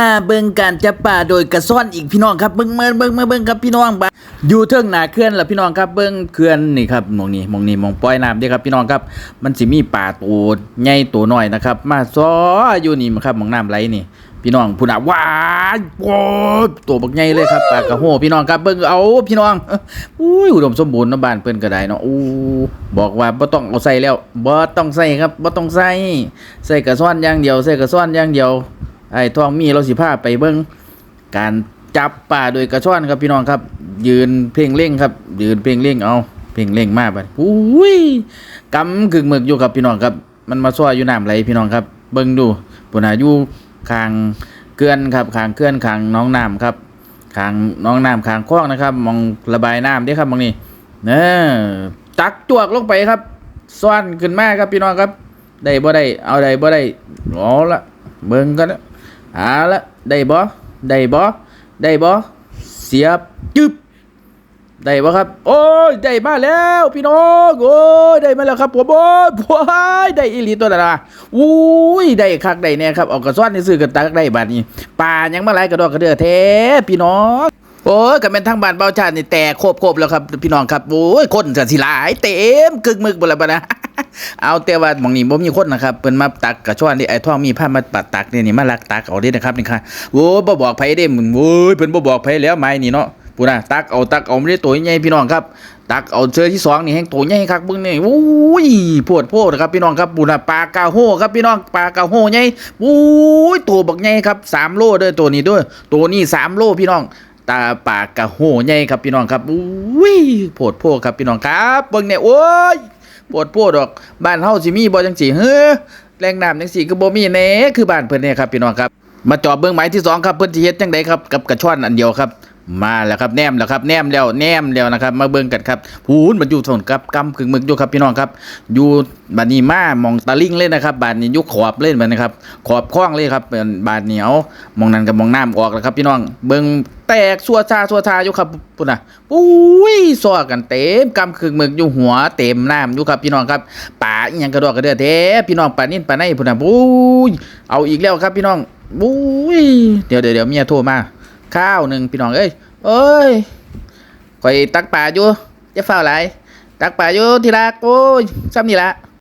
อ่าเบิ่งการจับป่าโดยกระซ่อนอีกพี่น้องครับเบิ่งเบิ่งเบิ่งมาเบิ่งครับพี่น้องบาอยู่เทิงหนาเขื่อนล่ะพี่น้องครับเบิ่งเขื่อนนี่ครับมองนี้มองนี้มองปล่อยน้ำเด้ครับพี่น้องครับ มันสิมีป่าตัวใหญ่ตัวน้อยนะครับ มาซ้ออยู่นี่ครับมองน้ำไหลนี่ พี่น้องพุ่นน่ะว้าโอ้ตัวบักใหญ่เลยครับปลากระโหพี่น้องครับเบิ่งเอาพี่น้องอุ้ยอุดมสมบูรณ์นะบ้านเพิ่นก็ได้เนาะอู้บอกว่าบ่ต้องเอาใส่แล้วบ่ต้องใส่ครับบ่ต้องใส่ใส่กระซ่อนอย่างเดียวใส่กระซ่อนอย่างเดียว ไอ้ทองมีเราสิพาไปเบิ่งการจับป่าโดยกระช่อนครับพี่น้องครับ ยืนเพ่งเล่งครับ ยืนเพ่งเล่งเอาเพ่งเล่งมากไปอุ้ยกำกึ่งหมึกอยู่ครับพี่น้องครับ มันมาซ้อยอยู่น้ำไหลพี่น้องครับ เบิ่งดูปุ่นอายู่คางเกลื่อนครับคางเกลื่อนคางน้องน้ำครับคางน้องน้ำคางคลองนะครับ มองระบายน้ำด้ครับมองนี่เนอตักจวกลงไปครับซ้อนขึ้นมาครับพี่น้องครับ ได้บ่ได้เอาได้บ่ได้เอาละเบิ่งกันนะ เอาละได้บ่ได้บ่ได้บ่เสียบจึ๊บได้บ่ครับ โอ้ยได้มาแล้วพี่น้องโอ้ยได้มาแล้วครับผมโอ้ยโอ้ยได้อีหลีตัวละนะอุ้ยได้คักได้แน่ครับเอากระซ้อนในซื้อกันตักได้บาดนี้ปลายังมาหลายกระดอกกระเดือแท้พี่น้องโอ้ยก็เป็นทางบ้านเบาชาตินี่แตกโคบโคบแล้วครับพี่น้องครับโอ้ยคนจะสิหลายเต็มกึกมึกบละบ่นะ เอาแต่ว่าหมองนี้บ่มีคนนะครับเพิ่นมาตักกระชอนนี่ไอ้ท่องมีผ้ามาปัดตักนี่นี่มาลักตักเอาเด้นะครับนี่ค่ะโอ้บ่บอกไผเด้มึงโอ้ยเพิ่นบ่บอกไผแล้วไม้นี่เนาะปูน่ะตักเอาตักเอาไม่ได้ตัวใหญ่พี่น้องครับ ตักเอาเชือที่สองนี่แห้งตัวใหญ่คักเบิ่งนี่โอ้ยปวดโพดครับพี่น้องครับปูน่ะปลากาโฮครับพี่น้องปลากาโฮใหญ่โอ้ยตัวบักใหญ่ครับสามโลเด้อตัวนี้ด้วยตัวนี้สามโลพี่น้องตาปากกะโหใหญ่ครับพี่น้องครับอุ้ยโพดโพครับพี่น้องครับเบิ่งเนี่ยโอ้ย โพดพวดดอกบ้านเฮาสิมีบ่จังสี่เฮ้อแรงน้ำจังซี่ก็บ่มีแน่คือบ้านเพิ่นเนี่ยครับพี่น้องครับ มาจอบเบิ่งหมายที่สองครับเพิ่นสิเฮ็ดจังไดครับกับกระชอนอันเดียวครับ มาแล้วครับแนมแล้วครับแนมแล้วแนมแล้วนะครับ มาเบิ่งกันครับพูนมันอยู่ถนนกับกำกึ่งมึกอยู่ครับพี่น้องครับ อยู่บานนี้มามองตะลิงเลยนนะครับ บานนี้ยุขอบเล่นมันนะครับ ขอบคล้องเลยครับเป็นบานเหนียวมองนั้นกับมองน้ำออกแล้วครับ พี่น้องเบิ่งแตกสัวชาสัวชาอยู่ครับพุ่นน่ะปุ้ยซ้อกันเต็มกำกึ่งมึกอยู่หัวเต็มน้ำอยู่ครับพี่น้องครับป่าอีหยังกระดอกกระเดือแท้พี่น้องป่านิ่นป่าในพุ่นน่ะปุ้ยเอาอีกแล้วครับพี่น้องปุ้ยเดี๋ยวเดี๋ยวเดี๋ยวเมียโทรมา ข้าวหนึ่งพี่น้องเอ้ยเอ้ยคอยตักป่าอยู่จะเฝ้าไรตักป่าอยู่ที่รักโอ้ยซ้ำนี่ละ